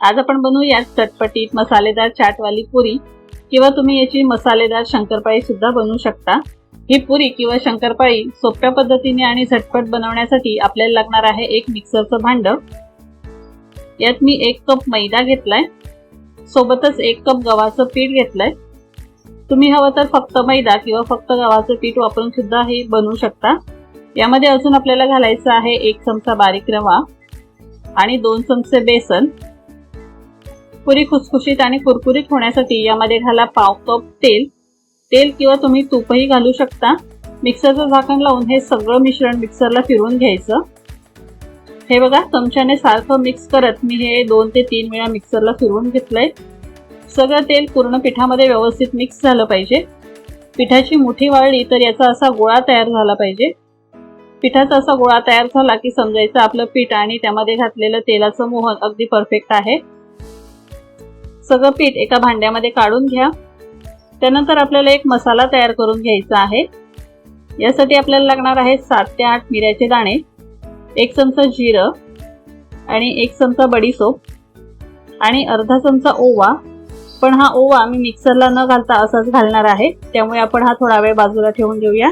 आज आपण बनवूयात चटपटीत मसालेदार चाटवाली पुरी. किंवा तुम्ही याची मसालेदार शंकरपाळी सुद्धा बनवू शकता. ही पुरी किंवा शंकरपाळी सोप्या पद्धतीने आणि झटपट बनवण्यासाठी आपल्याला लागणार आहे एक मिक्सरचं भांड. यात मी एक कप मैदा घेतलाय. सोबतच एक कप गव्हाचं पीठ घेतलंय. तुम्ही हवं तर फक्त मैदा किंवा फक्त गव्हाचं पीठ वापरून सुद्धा हे बनवू शकता. यामध्ये अजून आपल्याला घालायचं आहे एक चमचा बारीक रवा आणि दोन चमचे बेसन. पुरी खुसखुशीत आणि कुरकुरीत होण्यासाठी यामध्ये घाला पाव कप तेल. तेल किंवा तुम्ही तूपही घालू शकता. मिक्सरचं झाकण लावून हे सगळं मिश्रण मिक्सरला फिरवून घ्यायचं. हे बघा चमच्याने सारखं मिक्स करत मी हे दोन ते तीन वेळा मिक्सरला फिरवून घेतलंय. सगळं तेल पूर्ण पिठामध्ये व्यवस्थित मिक्स झालं पाहिजे. पिठाची मुठी वाळली तर याचा असा गोळा तयार झाला पाहिजे. पिठाचा असा गोळा तयार झाला की समजायचं आपलं पीठ आणि त्यामध्ये घातलेलं तेलाचं मोहन अगदी परफेक्ट आहे. सगळं पीठ एका भांड्यामध्ये काढून घ्या. त्यानंतर आपल्याला एक मसाला तयार करून घ्यायचा आहे. यासाठी आपल्याला लागणार आहे सात ते आठ मिऱ्याचे दाणे एक चमचा जिरं आणि एक चमचा बडीसोप आणि अर्धा चमचा ओवा. पण हा ओवा मी मिक्सरला न घालता असाच घालणार आहे. त्यामुळे आपण हा थोडा वेळ बाजूला ठेवून देऊया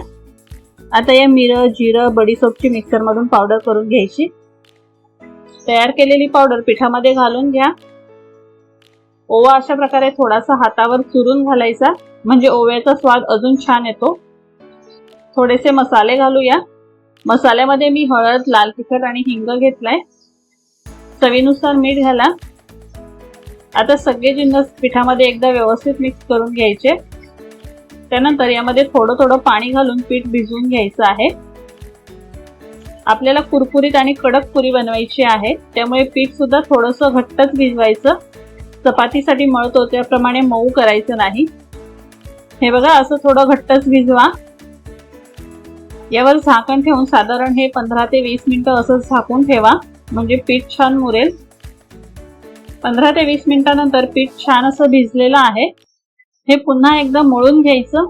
आता या मिरं जिरं बडीसोपची मिक्सरमधून पावडर करून घ्यायची. तयार केलेली पावडर पिठामध्ये घालून घ्या. ओवा अशा प्रकारे थोडासा हातावर चुरून घालायचा. म्हणजे ओव्याचा स्वाद अजून छान येतो. थोडेसे मसाले घालूया. मसाल्यामध्ये मी हळद लाल तिखट आणि हिंग घेतलाय. चवीनुसार मीठ घाला. आता सगळे जिन्नस पिठामध्ये एकदा व्यवस्थित मिक्स करून घ्यायचे. त्यानंतर यामध्ये थोडं थोडं पाणी घालून पीठ भिजवून घ्यायचं आहे. आपल्याला कुरकुरीत आणि कडक पुरी बनवायची आहे. त्यामुळे पीठ सुद्धा थोडंसं घट्टच भिजवायचं. चपातीसाठी मळतो त्याप्रमाणे मऊ करायचं नाही. हे बघा असं थोडं घट्टच भिजवा. यावर झाकण ठेवून साधारण हे पंधरा ते वीस मिनटं असंच झाकून ठेवा म्हणजे पीठ छान मुरेल. पंधरा ते वीस मिनिटानंतर पीठ छान असं भिजलेलं आहे. हे पुन्हा एकदा मळून घ्यायचं.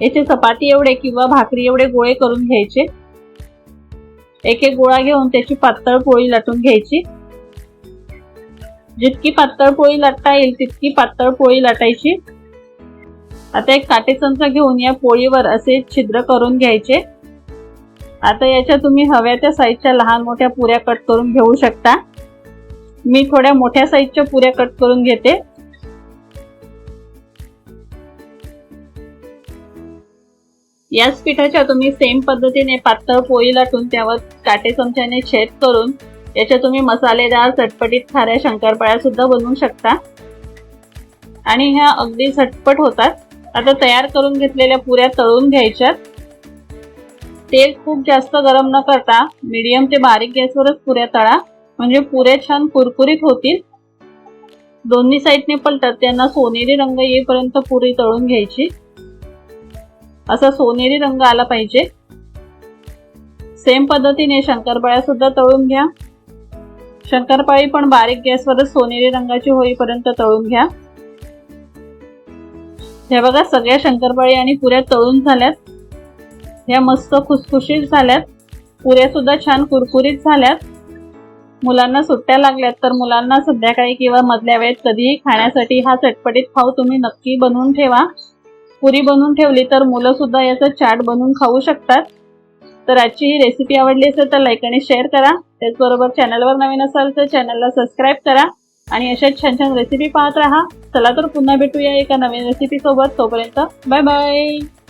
याचे चपाती एवढे किंवा भाकरी एवढे गोळे करून घ्यायचे. एक एक गोळा घेऊन त्याची पातळ पोळी लाटून घ्यायची. जितकी पातळ पोळी लाटता येईल तितकी पातळ पोळी लाटायची. आता एक काटे चमचा घेऊन या पोळीवर असे छिद्र करून घ्यायचे. आता याच्या तुम्ही हव्या त्या साईजच्या लहान मोठ्या पुऱ्या कट करून घेऊ शकता. मी थोड्या मोठ्या साईजच्या पुऱ्या कट करून घेते. याच पिठाच्या तुम्ही सेम पद्धतीने पातळ पोळी लाटून त्यावर काटे चमच्याने छेद करून याच्या तुम्ही मसालेदार चटपटीत खाऱ्या शंकरपाळ्या सुद्धा बनवू शकता. आणि ह्या अगदी झटपट होतात. आता तयार करून घेतलेल्या पुऱ्या तळून घ्यायच्यात. तेल खूप जास्त गरम न करता मीडियम ते बारीक गॅसवरच पुऱ्या तळा. म्हणजे पुऱ्या छान कुरकुरीत होतील. दोन्ही साईडने पलटत त्यांना सोनेरी रंग येईपर्यंत पुरी तळून घ्यायची. असा सोनेरी रंग आला पाहिजे. सेम पद्धतीने शंकरपाळ्या सुद्धा तळून घ्या. शंकरपाळी पण बारीक गॅसवरच सोनेरी रंगाची होईपर्यंत तळून घ्या. हे बघा सगळ्या शंकरपाळी आणि पुऱ्या तळून झाल्यात. ह्या मस्त खुसखुशीत झाल्यात. पुऱ्या सुद्धा छान कुरकुरीत झाल्यात. मुलांना सुट्ट्या लागल्यात तर मुलांना संध्याकाळी किंवा मधल्या वेळेत कधीही खाण्यासाठी हा चटपटीत खाऊ तुम्ही नक्की बनवून ठेवा. पुरी बनवून ठेवली तर मुलं सुद्धा याचा चाट बनवून खाऊ शकतात. तर आजची ही रेसिपी आवडली असेल तर लाईक आणि शेअर करा. त्याचबरोबर चॅनलवर नवीन असाल तर चॅनलला सबस्क्राईब करा. आणि अशाच छान छान रेसिपी पाहत राहा. चला तर पुन्हा भेटूया एका नवीन रेसिपी सोबत. तोपर्यंत बाय बाय